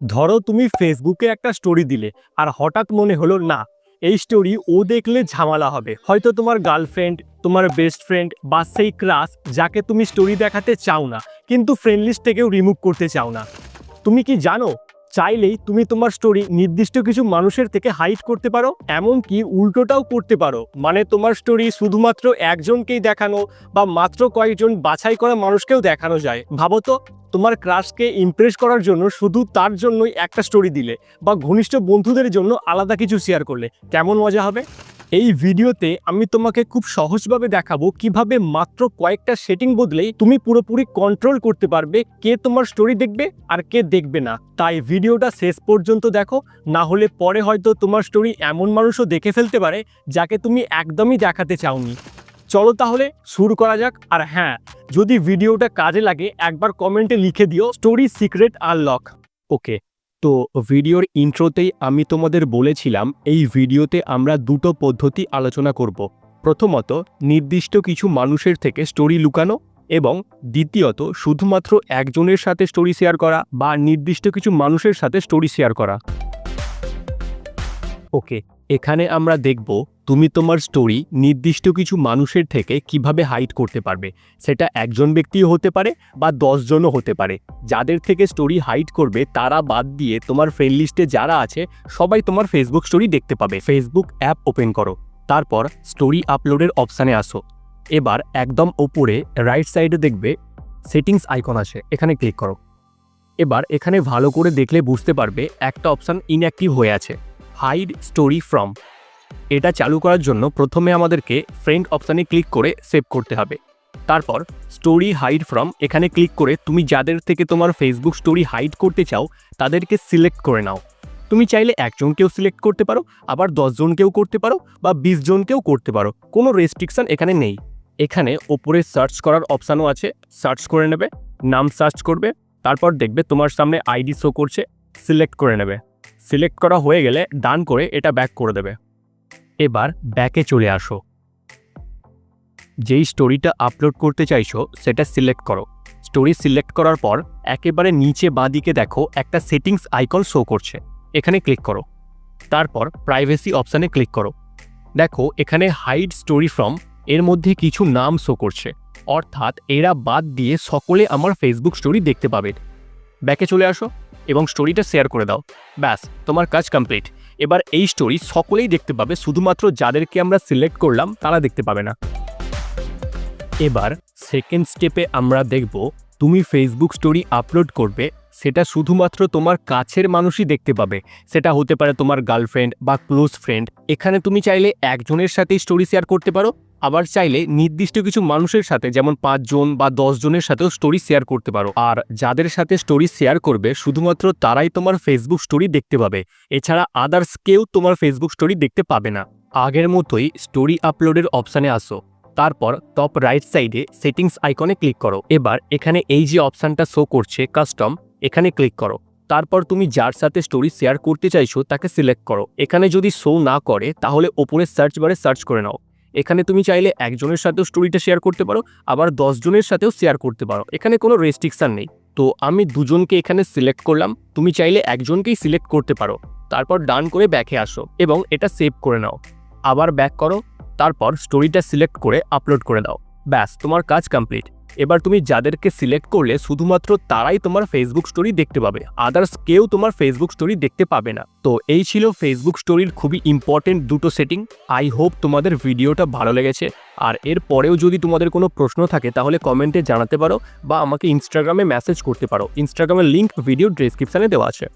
ধরো তুমি ফেসবুকে একটা স্টোরি দিলে, আর হঠাৎ মনে হলো, না, এই স্টোরি ও দেখলে ঝামেলা হবে। হয়তো তোমার গার্লফ্রেন্ড তোমার বেস্ট ফ্রেন্ড বা সেই ক্রাশ যাকে তুমি স্টোরি দেখাতে চাও না, কিন্তু ফ্রেন্ড লিস্ট থেকেও রিমুভ করতে চাও না। তুমি কি জানো, চাইলেই তুমি তোমার স্টোরি নির্দিষ্ট কিছু মানুষের থেকে হাইড করতে পারো, এমনকি উল্টোটাও করতে পারো। মানে তোমার স্টোরি শুধুমাত্র একজনকেই দেখানো বা মাত্র কয়েকজন বাছাই করা মানুষকেও দেখানো যায়। ভাবো তো। তোমার ক্রাশকে ইমপ্রেস করার জন্য শুধু তার জন্যই একটা স্টোরি দিলে বা ঘনিষ্ঠ বন্ধুদের জন্য আলাদা কিছু শেয়ার করলে। কেমন মজা হবে? এই ভিডিওতে আমি তোমাকে খুব সহজভাবে দেখাবো কীভাবে মাত্র কয়েকটা সেটিং বদলেই তুমি পুরোপুরি কন্ট্রোল করতে পারবে কে তোমার স্টোরি দেখবে আর কে দেখবে না। তাই ভিডিওটা শেষ পর্যন্ত দেখো, না হলে পরে হয়তো তোমার স্টোরি এমন মানুষও দেখে ফেলতে পারে যাকে তুমি একদমই দেখাতে চাওনি। চলো তাহলে শুরু করা যাক। আর হ্যাঁ যদি ভিডিওটা কাজে লাগে, একবার কমেন্টে লিখে দিও, স্টোরি সিক্রেট আনলক। ওকে, তো ভিডিওর ইন্ট্রোতেই আমি তোমাদের বলেছিলাম, এই ভিডিওতে আমরা দুটো পদ্ধতি আলোচনা করব। প্রথমত, নির্দিষ্ট কিছু মানুষের থেকে স্টোরি লুকানো এবং দ্বিতীয়ত, শুধুমাত্র একজনের সাথে স্টোরি শেয়ার করা বা নির্দিষ্ট কিছু মানুষের সাথে স্টোরি শেয়ার করা। ওকে এখানে আমরা দেখব তুমি তোমার স্টোরি নির্দিষ্ট কিছু মানুষের থেকে কীভাবে হাইড করতে পারবে। সেটা একজন ব্যক্তিও হতে পারে বা দশজনও হতে পারে। যাদের থেকে স্টোরি হাইড করবে, তারা বাদ দিয়ে তোমার ফ্রেন্ড লিস্টে যারা আছে, সবাই তোমার ফেসবুক স্টোরি দেখতে পাবে। ফেসবুক অ্যাপ ওপেন করো। তারপর স্টোরি আপলোডের অপশানে আসো। এবার একদম ওপরে রাইট সাইডে দেখবে সেটিংস আইকন আছে। এখানে ক্লিক করো। এবার এখানে ভালো করে দেখলে বুঝতে পারবে একটা অপশান ইনঅ্যাক্টিভ হয়ে আছে। হাইড স্টোরি ফ্রম এটা চালু করার জন্য প্রথমে আমাদেরকে ফ্রেন্ড অপশানে ক্লিক করে সেভ করতে হবে। তারপর স্টোরি হাইড ফ্রম এখানে ক্লিক করে তুমি যাদের থেকে তোমার ফেসবুক স্টোরি হাইড করতে চাও, তাদেরকে সিলেক্ট করে নাও। তুমি চাইলে একজনকেও সিলেক্ট করতে পারো, আবার দশজনকেও করতে পারো বা বিশ জনকেও করতে পারো। কোনো রেস্ট্রিকশন এখানে নেই। এখানে ওপরে সার্চ করার অপশানও আছে। সার্চ করে নেবে, নাম সার্চ করবে, তারপর দেখবে তোমার সামনে আইডি শো করছে সিলেক্ট করে নেবে। সিলেক্ট করা হয়ে গেলে ডান করে এটা ব্যাক করে দেবে। এবার ব্যাকে চলে আসো। যেই স্টোরিটা আপলোড করতে চাইছো, সেটা সিলেক্ট করো। স্টোরি সিলেক্ট করার পর একেবারে নিচে বাঁদিকে দেখো, একটা সেটিংস আইকন শো করছে। এখানে ক্লিক করো। তারপর প্রাইভেসি অপশানে ক্লিক করো। দেখো, এখানে হাইড স্টোরি ফ্রম এর মধ্যে কিছু নাম শো করছে। অর্থাৎ এরা বাদ দিয়ে সকলে আমার ফেসবুক স্টোরি দেখতে পাবে। ব্যাকে চলে আসো। এবং স্টোরিটা শেয়ার করে দাও। ব্যাস, তোমার কাজ কমপ্লিট এবার এই স্টোরি সকলেই দেখতে পাবে, শুধুমাত্র যাদেরকে আমরা সিলেক্ট করলাম, তারা দেখতে পাবে না। এবার সেকেন্ড স্টেপে আমরা দেখব, তুমি ফেসবুক স্টোরি আপলোড করবে, সেটা শুধুমাত্র তোমার কাছের মানুষই দেখতে পাবে। সেটা হতে পারে তোমার গার্লফ্রেন্ড বা ক্লোজ ফ্রেন্ড এখানে তুমি চাইলে একজনের সাথেই স্টোরি শেয়ার করতে পারো আবার চাইলে নির্দিষ্ট কিছু মানুষের সাথে, যেমন পাঁচজন বা জনের সাথেও স্টোরি শেয়ার করতে পারো। আর যাদের সাথে স্টোরি শেয়ার করবে, শুধুমাত্র তারাই তোমার ফেসবুক স্টোরি দেখতে পাবে। এছাড়া আদার্স কেউ তোমার ফেসবুক স্টোরি দেখতে পাবে না। আগের মতোই স্টোরি আপলোডের অপশানে আসো। তারপর টপ রাইট সাইডে সেটিংস আইকনে ক্লিক করো। এবার এখানে এই যে অপশানটা শো করছে কাস্টম এখানে ক্লিক করো। তারপর তুমি যার সাথে স্টোরি শেয়ার করতে চাইছো, তাকে সিলেক্ট করো। এখানে যদি শো না করে, তাহলে ওপরে সার্চ বারে সার্চ করে নাও। এখানে তুমি চাইলে একজনের সাথেও স্টোরিটা শেয়ার করতে পারো, আবার জনের সাথেও শেয়ার করতে পারো। এখানে কোনো রেস্ট্রিকশান নেই। তো আমি দুজনকে এখানে সিলেক্ট করলাম। তুমি চাইলে একজনকেই সিলেক্ট করতে পারো। তারপর ডান করে ব্যাকে আসো এবং এটা সেভ করে নাও। আবার ব্যাক করো। তারপর স্টোরিটা সিলেক্ট করে আপলোড করে দাও। ব্যাস, তোমার কাজ কমপ্লিট এবার তুমি যাদেরকে সিলেক্ট করলে শুধুমাত্র তারাই তোমার ফেসবুক স্টোরি দেখতে পাবে। আদার্স কেউ তোমার ফেসবুক স্টোরি দেখতে পাবে না। তো এই ছিল ফেসবুক স্টোরির খুবই ইম্পর্টেন্ট দুটো সেটিং আই হোপ তোমাদের ভিডিওটা ভালো লেগেছে। আর এর পরেও যদি তোমাদের কোনো প্রশ্ন থাকে, তাহলে কমেন্টে জানাতে পারো বা আমাকে ইনস্টাগ্রামে মেসেজ করতে পারো। ইনস্টাগ্রামের লিঙ্ক ভিডিও ডেসক্রিপশানে দেওয়া আছে।